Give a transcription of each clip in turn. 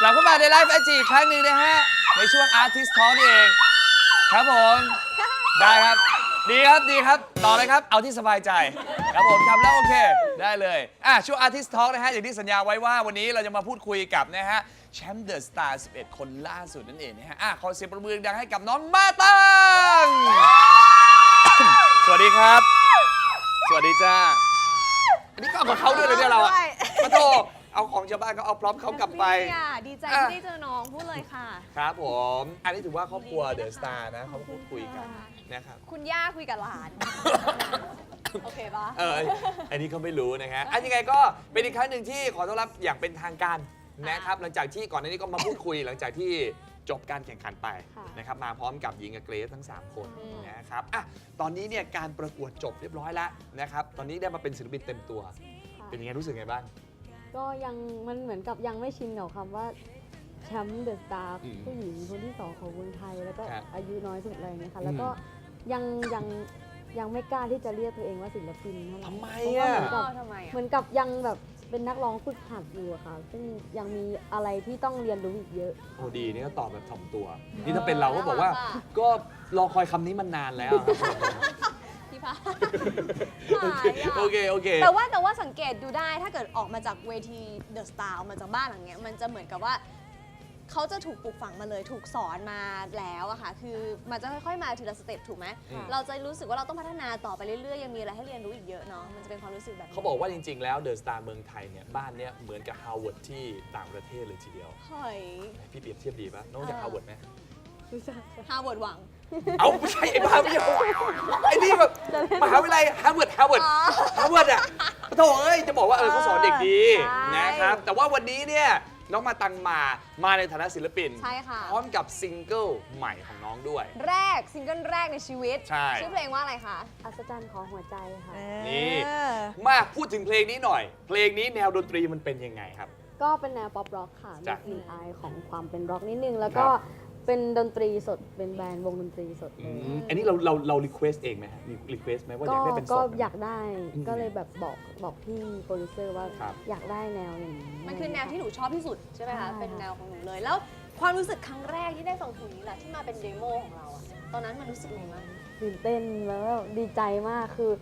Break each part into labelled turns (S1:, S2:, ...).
S1: กลับเข้ามาในไลฟ์แอจีอีกครั้งหนึ่งนะฮะ ในช่วง Artist Talk นี่เอง ครับผม ได้ครับ ดีครับดีครับ ต่อเลยครับ เอาที่สบายใจ ครับผมทำแล้วโอเค ได้เลย อะ ช่วง Artist Talk นะฮะ อย่างที่สัญญาไว้ว่าวันนี้เราจะมาพูดคุยกับนะฮะ แชมป์เดอะสตาร์11 คนล่าสุดนั่นเองนะฮะ อะ ขอเสียงประมือดังให้กับน้องมาตัง สวัสดีครับ ส วัสดีจ้าอันนี้ก็เอาของเขาด้วยเลยเนี่ยเราอะมาโทเอาของชาวบ้านเขาเอาพร้อมเขากลับไป
S2: ดีอะดีใจ
S1: อะ
S2: ที่ได้เจอน้องพูดเลยค่ะ
S1: ครับผม อันนี้ถือว่าครอบครัวเดอะสตาร์นะเขาพูดคุยกันนะครับ
S2: คุณย่าคุยกับหลาน โอเคปะ
S1: เออ อันนี้เขาไม่รู้นะฮะอันยังไงก็เป็นอีกครั้งหนึ่งที่ขอต้อนรับอย่างเป็นทางการนะครับ หลังจากที่ก่อนหน้านี้ก็มาพูดคุยหลังจากที่ จบการแข่งขันไป
S2: ค่ะ
S1: นะครับมาพร้อมกับหญิงกับเกรซทั้ง 3 คน
S2: อืม
S1: นะครับอะตอนนี้เนี่ยการประกวดจบเรียบร้อยแล้วนะครับตอนนี้ได้มาเป็นศิลปินเต็มตัว
S3: ค่ะ
S1: เป็นยังไงรู้สึกไงบ้าง
S3: ก็ยังมันเหมือนกับยังไม่ชินกับคำว่าแชมป์เดอะสตาร์
S1: อืม
S3: ผู้หญิงคนที่สองของเมืองไทย แล้วก็
S1: ครับ
S3: อายุน้อยสุดอะไรอย่างเงี้ยค่ะ
S1: อืม
S3: แล้วก็ยังยังยังไม่กล้าที่จะเรียกตัวเองว่าศิลปินเท่าไหร่
S1: ทำไม
S3: เพราะว่า
S1: อะ
S3: เหมือนกับ
S2: ทำไมอะ
S3: เหมือนกับยังแบบ เป็นนักร้องฝึกหัดอยู่อะค่ะ ซึ่งยังมีอะไรที่ต้องเรียนรู้อีกเยอะ
S1: โอ้ดีนี่ก็ตอบแบบถ่อมตัว นี่ถ้าเป็นเราก็บอกว่า ก็รอคอยคำนี้มานานแล้วครับ
S2: พี่พา
S1: โอเคโอเคโอเค
S2: แต่ว่าแต่ว่าสังเกตดูได้ถ้าเกิดออกมาจากเวทีเดอะสตาร์ออกมาจากบ้านหลังเนี้ยมันจะเหมือนกับว่า เขาจะถูกปลูกฝังมาเลยถูกสอนมาแล้วอะค่ะคือมันจะค่อยๆมาทีละสเต็ปถูกไหม
S1: อืม
S2: เราจะรู้สึกว่าเราต้องพัฒนาต่อไปเรื่อยๆยังมีอะไรให้เรียนรู้อีกเยอะเนาะมันจะเป็นความรู้สึกแบบนี้
S1: เขาบอกว่าจริง ๆ แล้วเดอะสตาร์เมืองไทยเนี่ยบ้านเนี่ยเหมือนกับฮาวเวิร์ดที่ต่างประเทศเลยทีเดียว
S2: เฮ้ย
S1: พี่เปรียบเทียบดีปะน้องจาก
S2: เออ
S1: ฮาวเวิร์ดไหม
S3: รู้จักค่ะ
S2: ฮาร์วาร์ดหวัง
S1: เอ้าไม่ใช่ไอ้บ้าไม่ใช่ไอ้นี่แบบมหาวิทยาลัยฮาร์วาร์ดฮาร์วาร์ด
S2: อ๋อ
S1: ฮาร์วาร์ดอะโถเอ้ยจะบอกว่าเออเขาสอนเด็กดี
S2: ใช่
S1: นะครับแต่ว่าวันนี้เนี่ย น้องมาตังมา มาในฐานะศิลปิน
S2: ใช่ค่ะ
S1: พร้อมกับซิงเกิลใหม่ของน้องด้วย
S2: แรกซิงเกิลแรกในชีวิต
S1: ใช่
S2: ชื่อเพลงว่าอะไรคะ
S3: อัศจรรย์ของหัวใจค่ะ
S1: นี่มาพูดถึงเพลงนี้หน่อย เพลงนี้แนวดนตรีมันเป็นยังไงครับ
S3: ก็เป็นแนวป๊อปร็อกค่ะ มี
S1: จ้ะ
S3: กลิ่นอายของความเป็นร็อกนิดนึง แล้วก็
S1: ครับ
S3: เป็นดนตรีสดเป็นแบรนด์วงดนตรีสด
S1: อื
S3: เลย
S1: มอันนี้เราเราเรารีเควสเองไหมรีเควสไหมว่าอ
S3: ก็
S1: ยากได้เป็นส
S3: ก็
S1: ด
S3: อยากได้
S1: อืม
S3: ก็เลยแบบบอกบอกพี่โปรดิวเซอร์ว่า
S1: ครับ
S3: อยากได้แนวอย่างนี้
S2: มันคือแนวที่หนูชอบที่สุดใช่ไหมคะ
S3: ใช่
S2: เป็น
S3: ค่ะ
S2: แนวของหนูเลย แล้วความรู้สึกครั้งแรกที่ได้ฟังเพลงนี้แหละที่มาเป็นเดโมของเราอะตอนนั้นมันรู้สึกไงบ้าง
S3: ตื่นเต้นแล้วก็ดีใจมากคือ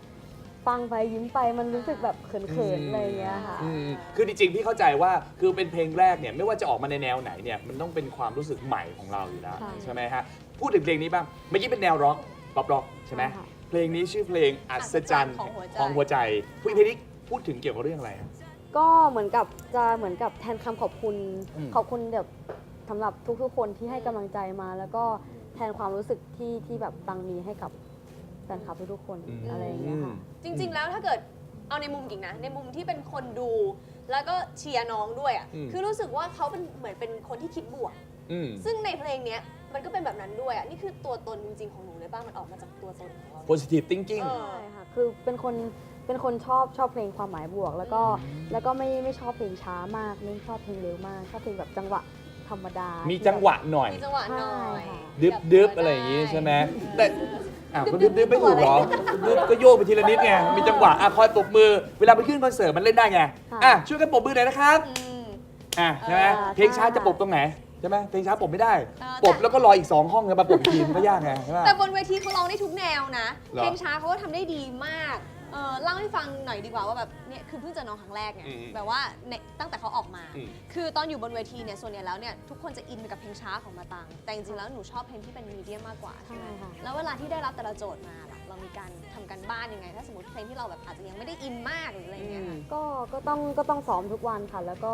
S3: ฟังไปยิ้มไปมันรู้สึกแบบเขินๆอะไรอย่างเงี้ยค่ะ
S1: อืมคือจริงๆ พี่เข้าใจว่าคือเป็นเพลงแรกเนี่ยไม่ว่าจะออกมาในแนวไหนเนี่ยมันต้องเป็นความรู้สึกใหม่ของเราอยู่แล้ว
S3: ใช่
S1: ใช่ไหมฮะพูดถึงเพลงนี้บ้างเมื่อกี้เป็นแนวร็อกป๊อปร็อกใช่ไหม
S3: ใช่ค่ะ
S1: เพลงนี้ชื่อเพลงอัศจรรย์
S2: ของหัวใจ
S1: ของหัวใจเพลงนี้พูดถึงเกี่ยวกับเรื่องอะไรฮะ
S3: ก็เหมือนกับจะเหมือนกับแทนคำขอบคุณ
S1: อืม
S3: ขอบคุณแบบสำหรับทุกๆ คนที่ให้กำลังใจมา แล้วก็แทนความรู้สึกที่ที่แบบตังมีให้กับแฟนคลับทุกๆคนอะไรอย่างเงี้ยค่ะ
S2: จริง ๆ แล้วถ้าเกิดเอาในมุมกิ่งนะ ในมุมที่เป็นคนดู แล้วก็เชียร์น้องด้วยอะ
S1: อืม
S2: คือรู้สึกว่าเขาเป็นเหมือนเป็นคนที่คิดบวก
S1: อืม
S2: ซึ่งในเพลงเนี้ยมันก็เป็นแบบนั้นด้วยอะนี่คือตัวตนจริง ๆ ของหนูเลยบ้างมันออกมาจากตัวตนของเรา
S1: positive thinking
S2: เออ
S3: ใช่ค่ะ คือเป็นคน เป็นคนชอบชอบเพลงความหมายบวก แล้วก็ แล้วก็ไม่ไม่ชอบเพลงช้ามาก ไม่ชอบเพลงเร็วมาก ชอบเพลงแบบจังหวะ ธรรมดา
S1: มี
S3: มี
S1: จังหวะหน่อย
S2: มีจังหวะหน่อย
S3: ใช่ค่ะ
S1: ดึบดึบอะไรอย่างงี้ใช่ไหมแต่อะก็ดึบดึบไม่ถูกหรอดึบก็โยกไปทีละนิดไงมีจังหวะอะคอยปรบมือ เวลาไปขึ้นคอนเสิร์ตมันเล่นได้ไงอะช่วยกันปรบมือหน่อยนะครับ
S2: อืม
S1: อะใช่ไหม
S3: เออ
S1: เพลงช้า
S3: ใช่
S1: จะปรบตรงไหนใช่ไหมเพลงช้าปรบไม่ได้
S2: เออ
S1: ปรบ
S2: แต่
S1: แล้วก็รออีกสองห้องไงมาปรบอีกทีมันก็ยากไงใช่ไหม
S2: แต่บนเวทีเขาร้องได้ทุกแนวนะ
S1: เหรอ
S2: เพลงช้าเขาก็ทำได้ดีมาก เออเล่าให้ฟังหน่อยดีกว่าว่าแบบเนี่ยคือเพิ่งเจอน้องครั้งแรกไง
S1: อืม
S2: แบบว่าในตั้งแต่เขาออกมา
S1: อืม
S2: คือตอนอยู่บนเวทีเนี่ยส่วนใหญ่แล้วเนี่ยทุกคนจะอินไปกับเพลงช้าของมาตัง แต่จริงๆแล้วหนูชอบเพลงที่เป็นมีเดียมมากกว่าใช่ไหม
S3: ใช่ค่ะ
S2: แล้วเวลาที่ได้รับแต่ละโจทย์มาล่ะเรามีการทำกันบ้านยังไง ถ้าสมมติเพลงที่เราแบบอาจจะยังไม่ได้อินมากหรืออะไรอย่างเงี้ยค่ะ
S3: ก็ก็ต้องก็ต้องซ้อมทุกวันค่ะ แล้วก็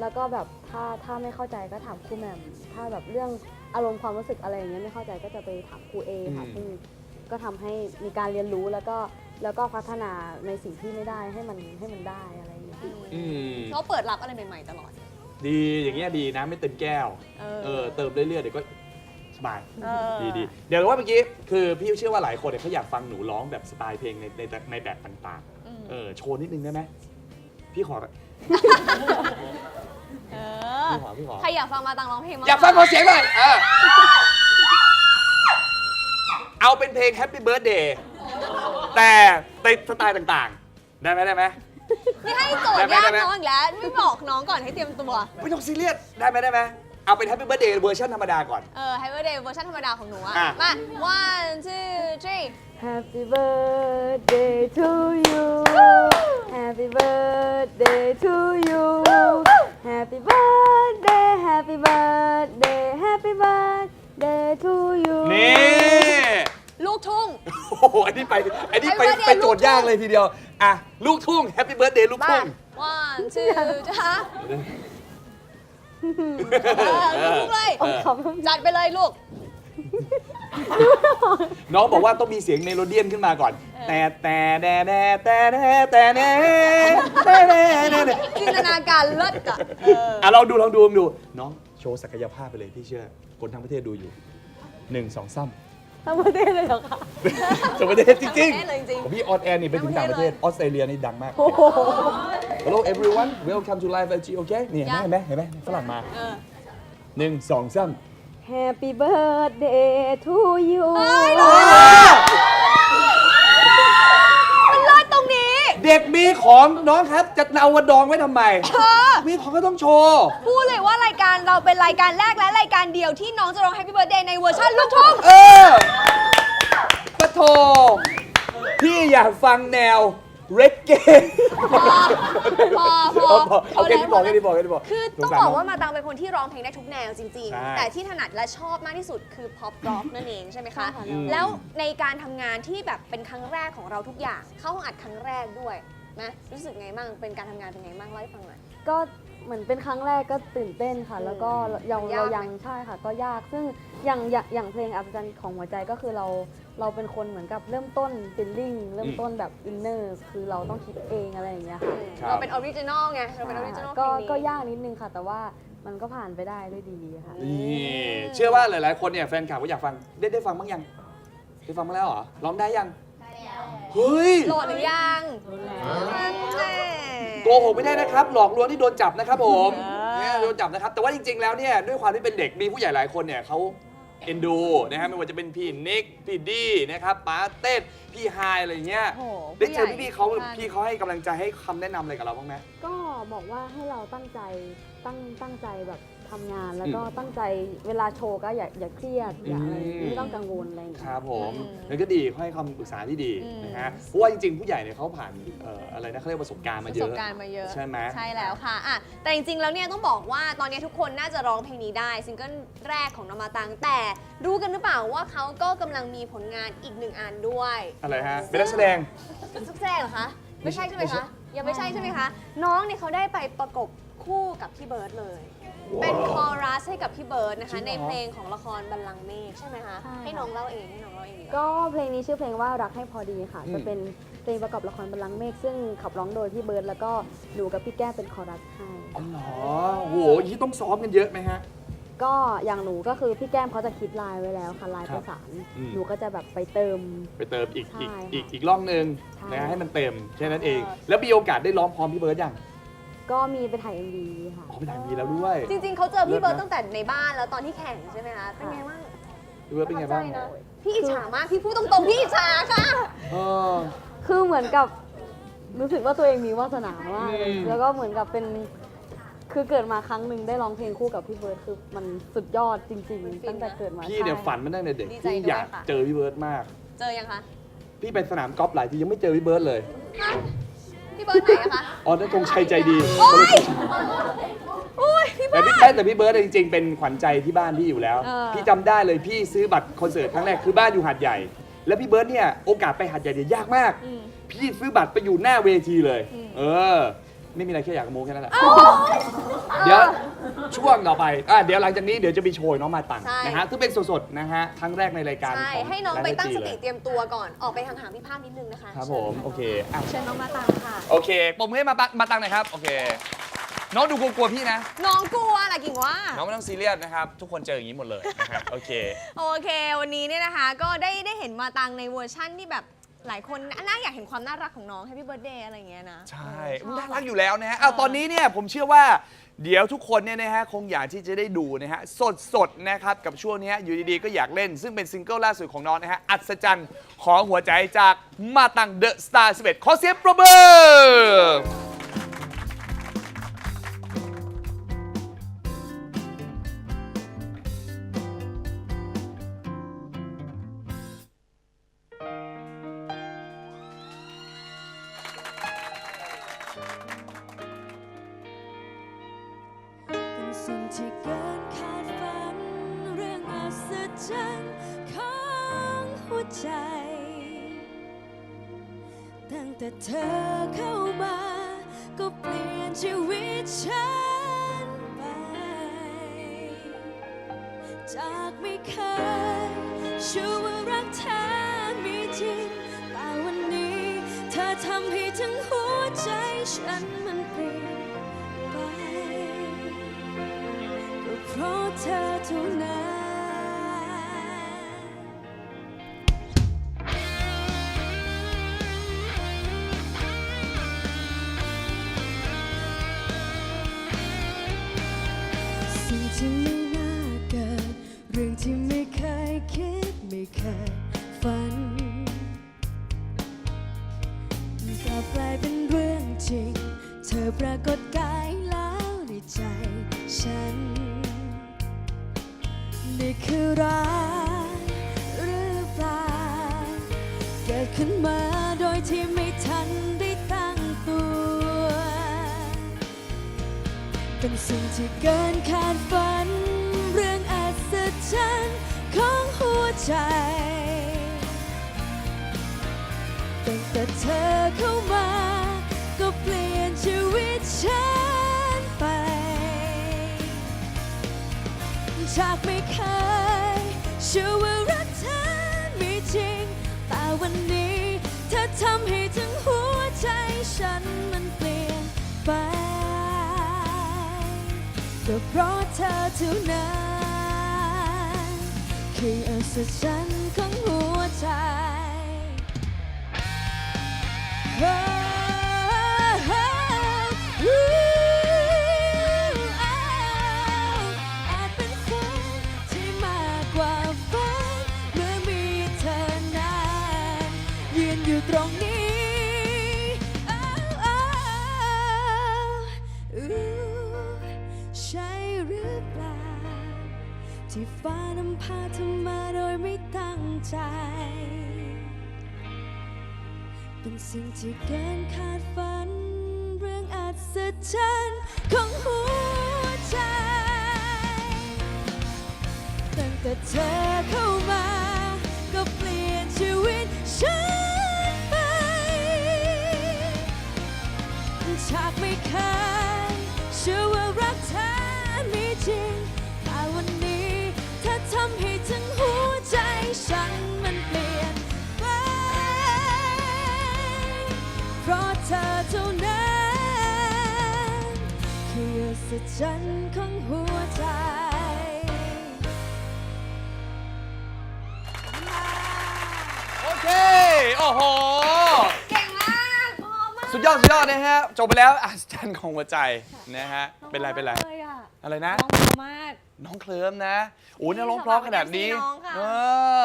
S3: แล้วก็แบบถ้าถ้าไม่เข้าใจก็ถามครูแหม่มถ้าแบบเรื่องอารมณ์ความรู้สึกอะไรอย่างเงี้ยไม่เข้าใจก็จะไปถามครูเอค่ะ
S1: อืม
S3: ซึ่งก็ทำให้มีการเรียนรู้แล้วก็ แล้วก็พัฒนาในสิ่งที่ไม่ได้ให้มันให้มันได้อะไรอย่างเงี้ย
S1: อืม
S2: เขาเปิดรับอะไรใหม่ ๆ ตลอด
S1: ดีอย่างเงี้ยดีนะไม่เต็มแก้ว
S2: เออ
S1: เออเติมเรื่อยๆเดี๋ยวก็สบาย
S2: เออ
S1: ดีดีเดี๋ยวว่าเมื่อกี้คือพี่เชื่อว่าหลายคนเนี่ยเขาอยากฟังหนูร้องแบบสไตล์เพลงในในในแบบต่าง
S2: อืม
S1: ๆ เออโชว์นิดนึงได้ไหมพี่ขอ
S2: เออ
S1: พี่ขอพี่ขอ
S2: ใครอยากฟังมาตังร้องเพลงมั้
S1: อยากฟังขอเสียงหน่อยเออเอาเป็นเพลง Happy Birthday แต่ในสไตล์ต่างๆ ได้ไหมได้ไหม
S2: นี่ให้โจท
S1: ได้
S2: ย์
S1: ไหม
S2: ยาก
S1: ได้ไหม
S2: น้องอีกแล้วไม่บอกน้องก่อนให้เตรียมตัว
S1: ไม่ต้องซีเรียสได้ไหมได้ไหมเอาเป็น Happy Birthday เวอร์ชันธรรมดาก่อน
S2: เออ Happy Day เวอร์ชันธรรมดาของหนูอะ
S1: อะ
S2: มา one two three
S3: Happy birthday to you Happy birthday to you Happy birthday Happy birthday Happy birthday to you
S1: นี่
S2: ลูกทุ่ง
S1: โอ้โหอันนี้ไปอันนี้ไป
S2: Happy birthday
S1: ไปโจทย์ยากเลยทีเดียว อะ ลูกทุ่ง Happy Birthday ลูก
S2: มา
S1: ทุ่ง
S2: one two จ้าเออลูกทุ่งเลย
S1: เออ
S3: ขอบคุณ
S2: จัดไปเลยลูก
S1: น้องบอกว่าต้องมีเสียงเมโลเดียนขึ้นมาก่อน แต่แต่แด่แด่แต่แด่แต่แด่แต่แด่แด่แด่
S2: จินตนาการเลิศอะเออ
S1: อะลองดูลองดูลองดู น้องโชว์ศักยภาพไปเลยพี่เชื่อ คนทั้งประเทศดูอยู่หนึ่งสองสาม
S3: ทั้งประเทศเลยเหรอคะ
S1: ทั้งประเทศจริง
S2: ทั้งประเทศเลยจริง
S1: ๆของพี่ออนแอร์นี่ไปถึงต่างประเทศ ออสเตรเลียนี่ดังมาก
S3: โอ้โห
S1: Hello everyone welcome to live LG โอเคนี่
S2: ยัง
S1: เห็นไหมเห็นไหมฝรั่งมา
S2: เออ
S1: หนึ่งสองสาม
S3: Happy birthday to you
S2: มันเลิศตรงนี้
S1: เด็กมีของน้องครับจะเอามาดองไว้ทำไม
S2: เออ
S1: มีของก็ต้องโชว์
S2: พูดเลยว่ารายการเราเป็นรายการแรกและรายการเดียวที่น้องจะร้อง Happy Birthday ในเวอร์ชันลูกทุ่ง
S1: เออปะโทพี่อยากฟังแนว เรกเก้
S2: พอพอพอ
S1: พอโอเคที่บอกแค่ที่บอกแค่ที่บอก
S2: คือ
S1: ส
S2: ต้อง
S1: สร
S2: บอก
S1: น้
S2: ว่ามาตังเป็นคนที่ร้องเพลงได้ทุกแนวจริง
S1: ใช่
S2: ๆ แต่ที่ถนัดและชอบมากที่สุดคือ pop rock นั่นเองใช่ไหมคะ
S3: ใช่ค่ะ
S1: อืม
S2: แล้วในการทำงานที่แบบเป็นครั้งแรกของเราทุกอย่าง เข้าห้องอัดครั้งแรกด้วยนะรู้สึกไงบ้างเป็นการทำงานเป็นไงบ้างเล่าให้ฟังหน่อย
S3: ก็ เหมือนเป็นครั้งแรกก็ตื่นเต้นค่ะ แล้วก็ยัง
S2: ยากไหม
S3: เรายังใช่ค่ะ ก็ยากซึ่งอย่างอย่างอย่างเพลงอัศจรรย์ของหัวใจก็คือเราเราเป็นคนเหมือนกับเริ่มต้นฟิลลิ่งเริ่มต้นแบบอินเนอร์คือเราต้องคิดเองอะไรอย่างเงี้ยค่ะ
S1: ครับ
S2: เราเป็นออริจินอลไง เราเป็นออริจินอล
S3: ก็
S2: เพลงนี้
S3: ก็ยากนิดนึงค่ะ แต่ว่ามันก็ผ่านไปได้ด้วยดีค่ะ
S1: นี่เชื่อว่าหลาย ๆ คนเนี่ยแฟนคลับก็อยากฟังได้ได้ฟังบ้างยังได้ฟังมาแล้วเหรอร้องได้ยัง เฮ้ย
S2: โหลดหรือยังนั่นแหละ
S1: โกหกไม่ได้นะครับ หลอกลวงที่โดนจับนะครับผม
S2: เออ
S1: เนี่ยโดนจับนะครับ แต่ว่าจริง ๆ แล้วเนี่ยด้วยความที่เป็นเด็กมีผู้ใหญ่หลายคนเนี่ยเขาเอ็นดูนะฮะไม่ว่าจะเป็นพี่นิกพี่ดีนะครับป้าเต้พี่ไฮายอะไรอย่างเงี้ย
S2: โอ้โห
S1: ได้เจอ
S2: ผู้ใหญ่
S1: พี่ๆเขา
S2: ทุกท่าน
S1: พี่เขาให้กำลังใจให้คำแนะนำอะไรกับเราบ้างไหม
S3: ก็บอกว่าให้เราตั้งใจตั้งตั้งใจแบบ ทำงานแล้วก็
S1: อืม
S3: ตั้งใจเวลาโชว์ก็อย่าอย่าเครียดอย่าอะไร
S1: อืม
S3: ไม่ต้องกังวลอะไรอย่างเงี้ย
S1: ครับผม
S2: อืม
S1: นั่นก็ดีเขาให้คำปรึกษาที่ดี
S2: อืม
S1: นะฮะเพราะว่าจริงๆ ผู้ใหญ่เนี่ยเขาผ่านเอ่ออะไรนะเขาเรียกประสบการณ์
S2: ป
S1: มา
S2: ระ
S1: เย
S2: ส
S1: อะ
S2: บการณ์มาเยอะ
S1: ใช่ไหม
S2: ใช่แล้วค่ะอะ แต่จริงๆ แล้วเนี่ยต้องบอกว่าตอนนี้ทุกคนน่าจะร้องเพลงนี้ได้ซิงเกิลแรกของนมาตัง แต่รู้กันหรือเปล่าว่าเขาก็กำลังมีผลงานอีกหนึ่งอันด้วย
S1: อะไรฮะ เป็นนักแสดง
S2: ซุกแซงเหรอคะ ไม่ใช่ใช่ไหม
S1: ไม่ใช่
S2: คะ ยังไม่ใช่ใช่ไหมคะ น้องเนี่ยเขาได้ไปประกบคู่กับพี่เบิร์ดเลย เป็นคอรัสให้กับพี่เบิร์ดนะคะ
S1: จริงเหรอ
S2: ในเพลงของละครบัลลังก์เมฆใช่ไหมคะ
S3: ใช่ค่ะ
S2: ให้น้องเล่าเองให้น้องเล่าเองดีกว่า
S3: ก็เพลงนี้ชื่อเพลงว่ารักให้พอดีค่ะ
S1: อืม
S3: จะเป็นเพลงประกอบละครบัลลังก์เมฆซึ่งขับร้องโดยพี่เบิร์ดแล้วก็หนูกับพี่แก้มเป็นคอรัสให้
S1: อ๋อเหรอโอ้โหอย่างนี้ต้องซ้อมกันเยอะไหมฮะ
S3: ก็อย่างหนูก็คือพี่แก้มเขาจะคิดลายไว้แล้วค่ะลาย
S1: ครั
S3: ป
S1: บ
S3: ระสาน
S1: อืม
S3: หนูก็จะแบบไปเติม
S1: ไปเติมอีกอีก
S3: ใช่
S1: อีก
S3: ค่ะ
S1: อีกร่องหนึ่ง
S3: ใช่
S1: นะฮะให้มันเต็มแค่นั้นเอง
S2: เออ
S1: แล้วมีโอกาสได้ร้องพร้อมพี่เบิร์ดยัง
S3: ก็มีไปถ่าย MV ค่ะ
S1: อ๋อไปถ่ายมีแล้วด้วย
S2: จริง ๆ เขาเจอพี่เบิร์ด
S1: เลิศนะ
S2: ตั้งแต่ในบ้านแล้วตอนที่แข่งใช่ไหมคะ เป็นไงบ้าง
S1: พี่เบิร์ดเป็นไงบ้าง
S2: ประทัใจนะพี่อิจฉามาก พี่พูดตรงๆ พี่อิจฉาค่ะ
S1: เออ
S3: คือเหมือนกับรู้สึกว่าตัวเองมีวาสนามากเลย
S1: อืม
S3: แล้วก็เหมือนกับเป็น คือเกิดมาครั้งหนึ่งได้ร้องเพลงคู่กับพี่เบิร์ดคือมันสุดยอดจริง
S2: มันฟินนะ
S3: ๆตั้งแต่เกิดมา
S1: พี่เนี่ย
S3: ใช่
S1: ฝันมาตั้งแต่เด็ก
S2: ดีใจ
S1: พี่
S2: ด้วย
S1: อยาก
S2: ค่ะ
S1: เจอพี่เบิร์ดมาก
S2: เจอยังคะ
S1: พี่ไปสนามกอล์ฟหลายทียังไม่เจอพี่เบิร์ดเลย
S2: ฮะ พี่เบิร์ดไหนอะคะ
S1: อ๋อนั่นธงชัยใจดี
S2: โอ๊ย โอ้ยพี่
S1: แต่
S2: เบิร์
S1: พี่
S2: ด
S1: แต่พี่เบิร์ดจริงๆเป็นขวัญใจที่บ้านพี่อยู่แล้ว
S2: เออ
S1: พี่จำได้เลยพี่ซื้อบัตรคอนเสิร์ตครั้งแรกคือบ้านอยู่หาดใหญ่ แล้วพี่เบิร์ดเนี่ยโอกาสไปหาดใหญ่เนี่ยยากมาก
S2: อืม
S1: พี่ซื้อบัตรไปอยู่หน้าเวทีเลย
S2: อืม
S1: เออ ไม่มีอะไรแค่อยากโม้แค่นั้นแหละเดี๋ยวช่วงต่อไปอะเดี๋ยวหลังจากนี้เดี๋ยวจะมีโชว์น้องมาตัง
S2: ใช่
S1: นะฮะซึ่งเป็นสดๆนะฮะครั้งแรกในรายการ
S2: ใช่
S1: ของ
S2: ให้น้องไปตั้งส
S1: เล
S2: ติ
S1: ย
S2: เตรียมตัวก่อนออกไปห่างๆพี่ภาคนิดนึงนะคะ
S1: ครับผมโอเคอะ
S2: เชิญน้องมาตังค่ะ
S1: โอเคปมมือให้มาปังมาตังหน่อยครับโอเค น้องดูกลัวๆพี่นะ
S2: น้องกลัวแหละกิ่งว่า
S1: น้องไม่ต้องซีเรียสนะครับ ทุกคนเจออย่างนี้หมดเลยนะฮะโอเค
S2: โอเค วันนี้เนี่ยนะคะ ก็ได้ได้เห็นมาตังในเวอร์ชั่นที่แบบ หลายคนน่าอยากเห็นความน่ารักของน้อง Happy Birthday อะไรอย่างเงี้ยนะ
S1: ใช่
S2: เออชอบ
S1: น่ารักอยู่แล้วนะฮะเอาตอนนี้เนี่ยผมเชื่อว่าเดี๋ยวทุกคนเนี่ยนะฮะคงอยากที่จะได้ดูนะฮะสดๆนะครับกับช่วงนี้อยู่ดีๆก็อยากเล่น ซึ่งเป็นซิงเกิลล่าสุดของน้องนะฮะอัศจรรย์ของหัวใจจากมาตังเดอะสตาร์11ขอเสียงปรบมือ
S4: เป็นสิ่งที่เกินคาดฝัน เรื่องอัศจรรย์ของหัวใจ ตั้งแต่เธอเข้ามา ก็เปลี่ยนชีวิตฉันไป จากไม่เคยเชื่อว่ารักแท้มีจริง ทำให้ทั้งหัวใจฉันมันเปลี่ยนไป ก็เพราะเธอเท่านั้น อปรากฏกายแล้วในใจฉัน นี่คือรักหรือเปล่า เกิดขึ้นมาโดยที่ไม่ทันได้ตั้งตัว เป็นสิ่งที่เกินคาดฝัน เรื่องอัศจรรย์ของหัวใจตั้งแต่เธอเข้ามาก็เปลี่ยน ชีวิตฉันไป จากไม่เคยเชื่อว่ารักเธอมีจริง แต่วันนี้เธอทำให้ทั้งหัวใจฉันมันเปลี่ยนไปก็เพราะเธอเท่านั้นคืออัศจรรย์ของหัวใจ Oh, oh, ที่ฟ้านำพาเธอมาโดยไม่ตั้งใจ เป็นสิ่งที่เกินคาดฝัน เรื่องอัศจรรย์ของหัวใจ ตั้งแต่เธอเข้ามา ก็เปลี่ยนชีวิตฉันไปจากไม่เคยเชื่อว่าำให้ทั้งหัวใจฉันมันเปลี่ยนไป เพราะเธอเท่านั้นคืออัศจรรย์ของหัวใจ
S1: โอเค โอ้โห
S2: เก่งมากพอมาก
S1: สุดยอด สุดยอดนะฮะ จบไปแล้วอัศจรรย์ของหัวใจนะฮะ เป็นไร เป็นไร
S2: เลยอะ
S1: อะไรนะ
S2: น้องพอมาก
S1: น้องเคลิ้มนะโอ้ยเนี่ยร้องเพราะขนาดนี้
S2: น้องค่ะ
S1: เอ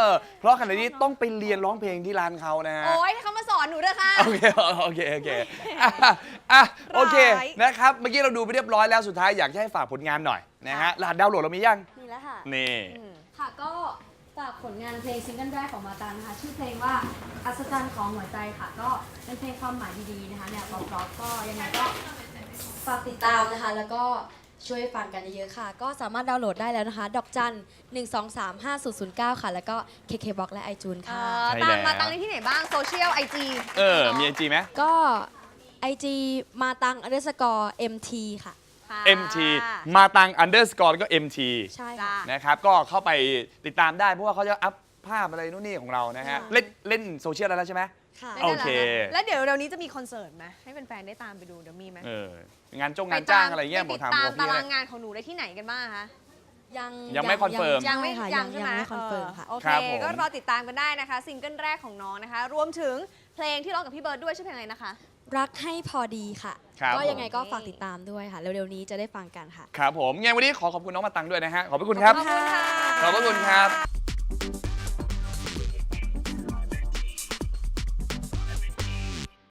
S1: อเพราะขนาดนี้ต้องไปเรียนร้องเพลงที่ร้านเขานะฮะ
S2: โอ้ยให้เขามาสอนหนูด้วยค่ะ
S1: โอเค โอเค โอเคอะอะโอเค
S2: ร้าย
S1: นะครับ เมื่อกี้เราดูไปเรียบร้อยแล้ว สุดท้ายอยากจะให้ฝากผลงานหน่อยนะฮะ รหัสดาวน์โหลดเรามียัง
S3: นี่แล้วค่ะ
S1: นี่
S3: ค่ะก็ฝากผลงานเพลงซิงเกิลแรกของมาตันนะคะ ชื่อเพลงว่าอัศจรรย์ของหัวใจค่ะ ก็เป็นเพลงความหมายดีๆนะคะแนวป๊อปๆก็ยังไงก็ฝากติดตามนะคะ แล้วก็ ช่วยฟังกันเยอะๆค่ะ ก็สามารถดาวน์โหลดได้แล้วนะคะ ดอกจัน 1 2 3 5 0 0 9 ค่ะ แล้วก็ KKBOX และ iTunes
S2: เอ
S3: ค่ะ
S2: อ
S1: ใช่
S2: ตามมา
S1: แล้ว
S2: ตังในที่ไหนบ้าง โซเชียลไอจี
S1: เออ มีไอจีไหม
S3: ก็ IG มาตัง underscore MT ค่ะ
S1: MT มาตัง underscore แล้วก็ MT
S3: ใช่
S2: จ้า
S3: ค่ะ
S1: นะครับก็เข้าไปติดตามได้เพราะว่าเขาจะอัพภาพอะไรนู่นนี่ของเรานะฮะ
S3: ค่ะ
S1: เล่นเล่นโซเชียลแล้วใช่ไหม
S3: ค่ะ
S1: โอเค
S2: แล้วเดี๋ยวเร็วนี้จะมีคอนเสิร์ตไหมให้แฟนๆได้ตามไปดูเดี๋ยวมีไหม
S1: เอองานจงงานจ้างอะไรเงี้ย
S2: ไป
S1: บอก
S2: ติด
S1: ถาม
S2: ตาม
S1: บอก
S2: ตา
S1: พี่
S2: รา
S1: นะ
S2: งงานของหนูได้ที่ไหนกันบ้างคะ
S3: ยัง
S1: ยังไม่คอนเฟิร์ม
S2: ยังไม่
S3: ใช่ค่ะ
S2: ยั
S3: ยังง
S2: ใช่
S3: ยัง
S2: ไหม
S3: ไม่คอนเฟิร์มค่ะ
S2: เออโอเค
S1: ครับผม
S2: ก็รอติดตามกันได้นะคะ ซิงเกิลแรกของน้องนะคะ รวมถึงเพลงที่ร้องกับพี่เบิร์ดด้วยชื่อเพลงอะไรนะคะ
S3: รักให้พอดีค่ะ
S1: ครับ
S3: ก็ยังไง
S1: ผม
S3: ก็ฝากติดตามด้วยค่ะ เร็วๆนี้จะได้ฟังกันค่ะ
S1: ครับผมไงวันนี้ขอขอบคุณน้องมาตังด้วยนะฮะ ขอบพระคุณครับ
S2: ขอบคุณค่ะ
S1: ขอบพระคุณครับ